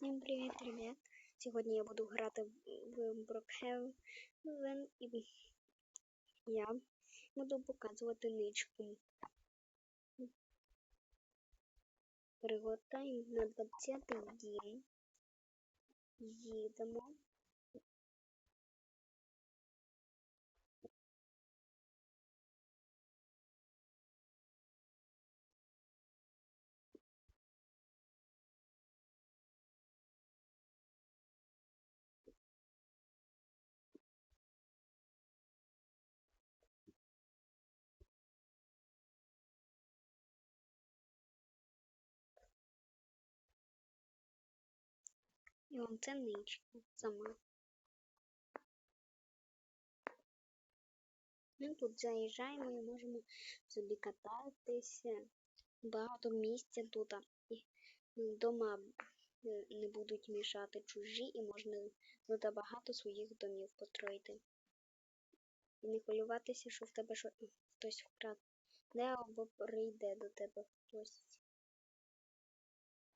Всім привіт, ребят! Сьогодні я буду грати в Брокхевен і я буду показувати ничку. Приготаємо на 20 день. Їдемо. І он це ничка. Ми тут заїжджаємо і можемо собі кататися. Багато місця тут. І Дома не будуть мішати чужі і можна тут багато своїх домів построїти. І не хвилюватися, що в тебе хтось вкраде або прийде до тебе хтось.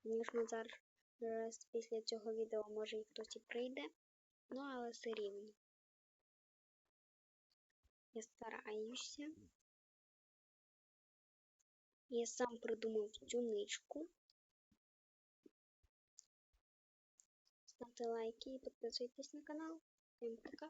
Звісно, зараз Зараз після цього відео може і хтось і прийде, ну але все рівно. Я стараюся. Я сам придумав цю ничку. Ставте лайки і підписуйтесь на канал. Всім пока!